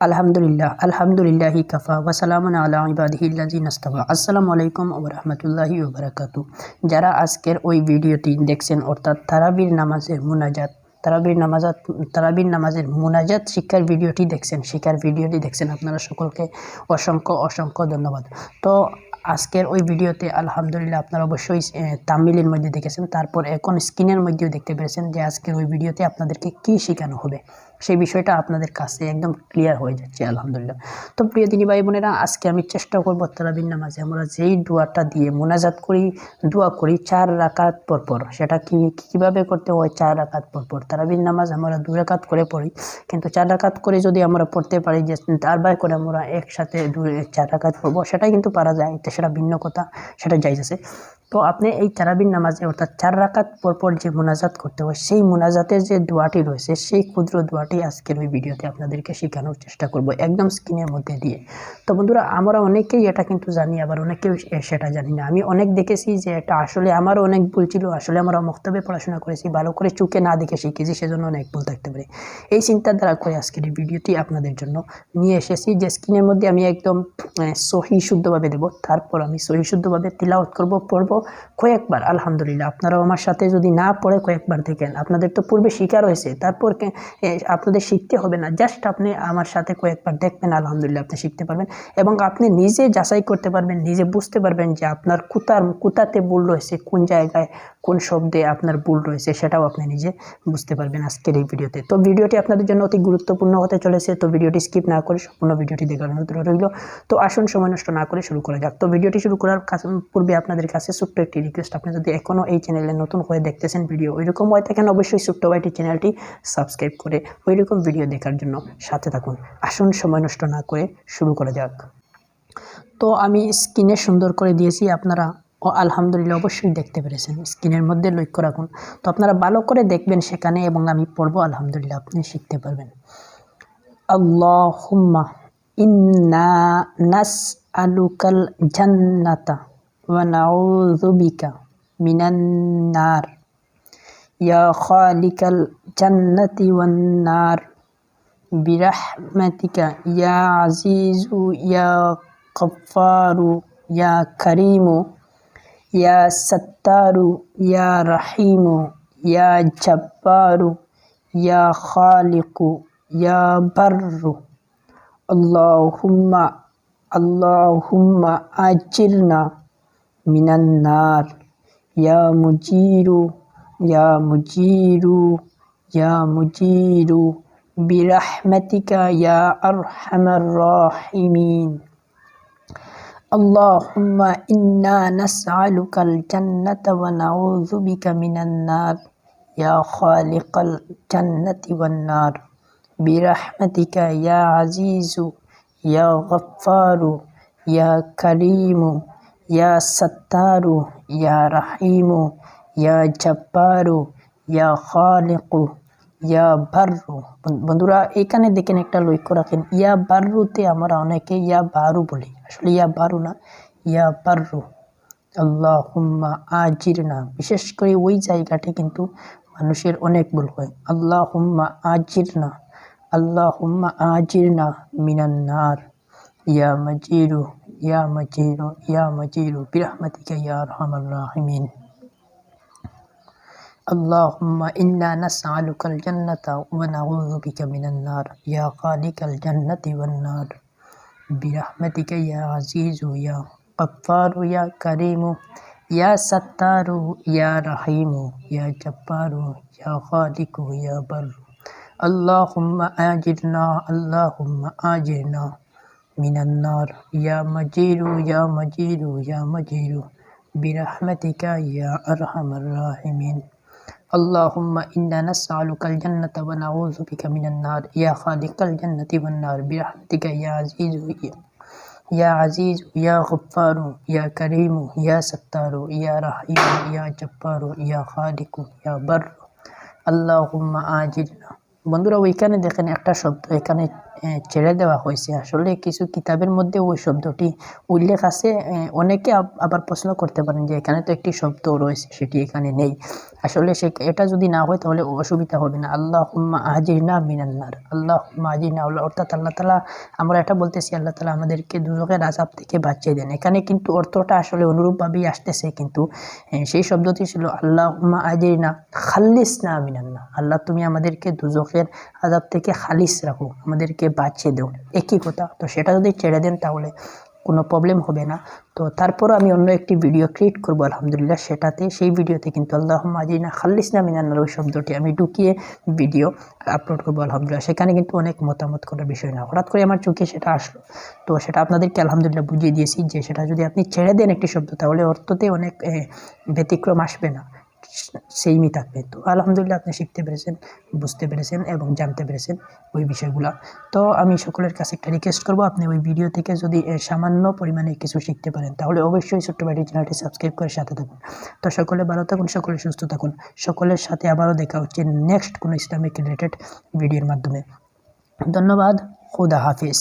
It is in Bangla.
আলহামদুলিল্লাহ, আলহামদুলিল্লাহি কাফা ওয়াসালামুন আলা ইবাদিহিল্লাজি নাস্তাফা আসসালামু আলাইকুম ওয়া রাহমাতুল্লাহি ওয়া বারাকাতু। যারা আজকের ওই ভিডিওটি দেখছেন, অর্থাৎ তারাবির নামাজের মুনাজাত, তারাবির নামাজাত, তারাবির নামাজের মুনাজাত শিক্ষার ভিডিওটি দেখছেন, শিক্ষার ভিডিওটি দেখছেন, আপনারা সকলকে অসংখ্য অসংখ্য ধন্যবাদ। তো আজকের ওই ভিডিওতে আলহামদুলিল্লাহ আপনারা অবশ্যই তামিলের মধ্যে দেখেছেন, তারপর এখন স্ক্রিনের মধ্যেও দেখতে পেরেছেন যে আজকের ওই ভিডিওতে আপনাদেরকে কী শেখানো হবে। সেই বিষয়টা আপনাদের কাছে একদম ক্লিয়ার হয়ে যাচ্ছে, আলহামদুলিল্লাহ। তো প্রিয় দিনী ভাই বোনেরা, আজকে আমি চেষ্টা করব তারাবিন নামাজে আমরা যেই দোয়াটা দিয়ে মোনাজাত করি, দোয়া করি চার রাকাত পরপর সেটা কি, কীভাবে করতে হয় চার রাকাত পরপর তারাবিন নামাজ আমরা দু রাকাত করে পড়ি, কিন্তু চার রাকাত করে যদি আমরা পড়তে পারি যে তার তারবার করে আমরা একসাথে দু চার রাকাত পড়ব, সেটাই কিন্তু পারা যায়, সেটা ভিন্ন কথা, সেটা যাই আছে তো আপনি এই তারাবিন নামাজে অর্থাৎ চার রাকাত পরপর যে মোনাজাত করতে হয়, সেই মোনাজাতের যে দোয়াটি রয়েছে, সেই ক্ষুদ্র দোয়াটি আজকের ওই ভিডিওতে আপনাদেরকে শেখানোর চেষ্টা করব একদম স্ক্রিনের মধ্যে দিয়ে। তো বন্ধুরা, আমরা অনেকেই এটা কিন্তু জানি, আবার অনেকেও সেটা জানি না। আমি অনেক দেখেছি যে এটা আসলে আমারও অনেক ভুল ছিল, আসলে আমরা মক্তবে পড়াশোনা করেছি, ভালো করে চুকে না দেখে শিখেছি, সেজন্য অনেক ভুল থাকতে পারে। এই চিন্তাধারা করে আজকের এই ভিডিওটি আপনাদের জন্য নিয়ে এসেছি, যে স্ক্রিনের মধ্যে আমি একদম সহি শুদ্ধভাবে দেবো। তারপর আমি সহি শুদ্ধভাবে তিলাওত করব, পড়ব কয়েকবার, আলহামদুলিল্লাহ। আপনারাও আমার সাথে যদি না পড়ে কয়েকবার দেখেন আপনাদের তো পূর্বে শিকার হয়েছে, তারপর আপনাদের শিখতে হবে না। জাস্ট আপনি আমার সাথে কয়েকবার দেখবেন, আলহামদুলিল্লাহ আপনি শিখতে পারবেন। এবং আপনি নিজে যাচাই করতে পারবেন, নিজে বুঝতে পারবেন যে আপনার কুতার, কুতাতে ভুল রয়েছে, কোন জায়গায় কোন শব্দে আপনার ভুল রয়েছে, সেটাও আপনি নিজে বুঝতে পারবেন আজকের এই ভিডিওতে। তো ভিডিওটি আপনাদের জন্য অতি গুরুত্বপূর্ণ হতে চলেছে, তো ভিডিওটি স্কিপ না করে সম্পূর্ণ ভিডিওটি দেখার অনুরোধ রইল। তো আসুন, সময় নষ্ট না করে শুরু করা যাক। তো ভিডিওটি শুরু করার পূর্বে আপনাদের কাছে ছোট্ট একটি রিকোয়েস্ট আপনি যদি এখনও এই চ্যানেলে নতুন হয়ে দেখতেছেন ভিডিও ওইরকম হয়ে থাকেন অবশ্যই ছোট্ট ভাইটি চ্যানেলটি সাবস্ক্রাইব করে ওইরকম ভিডিও দেখার জন্য সাথে থাকুন। আসুন সময় নষ্ট না করে শুরু করা যাক। তো আমি স্ক্রিনে সুন্দর করে দিয়েছি, আপনারা ও আলহামদুলিল্লাহ অবশ্যই দেখতে পেরেছেন। স্ক্রিনের মধ্যে লক্ষ্য রাখুন। তো আপনারা ভালো করে দেখবেন সেখানে এবং আমি পড়ব, আলহামদুলিল্লাহ আপনি শিখতে পারবেন। আল্লাহুম্মা ইন্না নাস আলুকাল জান্নাতা। ওয়া নাউযু বিকা মিনান নার ইয়া খালিকাল জান্নাতি ওয়ান নার বিরহমাতিকা ইয়া আজিজু ইয়া গফফারু ইয়া করিমু ইয়া সত্তারু ইয়া রহিমু ইয়া জব্বারু ইয়া খালিকু ইয়া বাররু আল্লাহুম্মা من النار يا مجير يا مجير يا مجير برحمتك يا أرحم الراحمين اللهم إنا نسألك الجنة ونعوذ بك من النار يا خالق الجنة والنار برحمتك يا عزيز يا غفار يا كريم ইয়া সত্তারু ইয়া রাহিমু ইয়া জব্বারু ইয়া খালিকু ইয়া বাররু বন্ধুরা, এখানে দেখেন একটা লক্ষ্য রাখেন। ইয়া বারুতে আমরা অনেকে ইয়া বারু বলি। আসলে ইয়া বারু না, ইয়া বাররু আল্লাহ হুম্মা আজির না বিশেষ করে ওই জায়গাটি কিন্তু মানুষের অনেক ভুল হয়। আল্লাহ হুম্মা আজির না আল্লাহ হুম্মা আজির না মিনান্নার। يا مجيد يا مجيد يا مجيد برحمتك يا أرحم الراحمين. اللهم إنا نسألك الجنة ونعوذ بك من النار. يا خالق الجنة والنار. برحمتك يا عزيز يا قفار يا كريم يا ستار يا رحيم يا جبار يا خالق يا بر. اللهم آجرنا اللهم آجرنا. من النار يا مجير يا مجير يا مجير برحمتك يا أرحم الراحمين اللهم إنا نسألك الجنة ونعوذ بك من النار يا خالق الجنة والنار برحمتك يا عزيز يا عزيز يا غفار يا كريم يا ستار يا رحيم يا جبار يا خالق يا بر اللهم آجلنا বন্ধুরা ওইখানে দেখেন একটা শব্দ এখানে এ, ছেড়ে দেওয়া হয়েছে। আসলে কিছু কিতাবের মধ্যে ওই শব্দটি উল্লেখ আছে। অনেকে আবার প্রশ্ন করতে পারেন যে, এখানে তো একটি শব্দ রয়েছে, সেটি এখানে নেই। আসলে সে, এটা যদি না হয়, তাহলে অসুবিধা হবে না। আল্লাহ আজিনা মিনান্নার। আল্লাহ আজিনা অর্থাৎ আল্লাহ তালা আমরা এটা বলতেছি, আল্লাহ তালা আমাদেরকে দুজকের আজাব থেকে বাঁচিয়ে দেন। এখানে কিন্তু অর্থটা আসলে অনুরূপভাবেই আসতেছে, কিন্তু সেই শব্দটি ছিল আল্লাহ আজিনা খাল্লিস না মিনান্না আল্লাহ, তুমি আমাদেরকে দুজকের আজাব থেকে খালিস রাখো। আমাদেরকে বাঁচিয়ে দাও একই কথা? তো সেটা যদি ছেড়ে দেন তাহলে কোনো প্রবলেম হবে না। তো তারপর আমি অন্য একটি ভিডিও ক্রিয়েট করব, আলহামদুলিল্লাহ, সেটাতে। সেই ভিডিওতে কিন্তু আল্লাহ আজিনা খাল্লিস না মিনান্নার ওই শব্দটি আমি ঢুকিয়ে ভিডিও আপলোড করব, আলহামদুলিল্লাহ। সেখানে কিন্তু অনেক মতামত করার বিষয় না। হঠাৎ করে আমার চোখে সেটা আসলো। তো সেটা আপনাদেরকে আলহামদুলিল্লাহ বুঝিয়ে দিয়েছি যে সেটা যদি আপনি ছেড়ে দেন একটি শব্দ, তাহলে অর্থতে অনেক ব্যতিক্রম আসবে না। সেইমই থাকবে তো আলহামদুলিল্লাহ আপনি শিখতে পেরেছেন, বুঝতে পেরেছেন এবং জানতে পেরেছেন ওই বিষয়গুলো। তো আমি সকলের কাছে একটা রিকোয়েস্ট করব, আপনি ওই ভিডিও থেকে যদি সামান্য পরিমাণে কিছু শিখতে পারেন, তাহলে অবশ্যই ছোট্ট বাড়ি চ্যানেলটি সাবস্ক্রাইব করে সাথে থাকুন। তো সকলে ভালো থাকুন, সকলে সুস্থ থাকুন, সকলের সাথে আবারও দেখা হচ্ছে নেক্সট কোনো ইসলামিক রিলেটেড ভিডিওর মাধ্যমে। ধন্যবাদ, খুদা হাফিজ।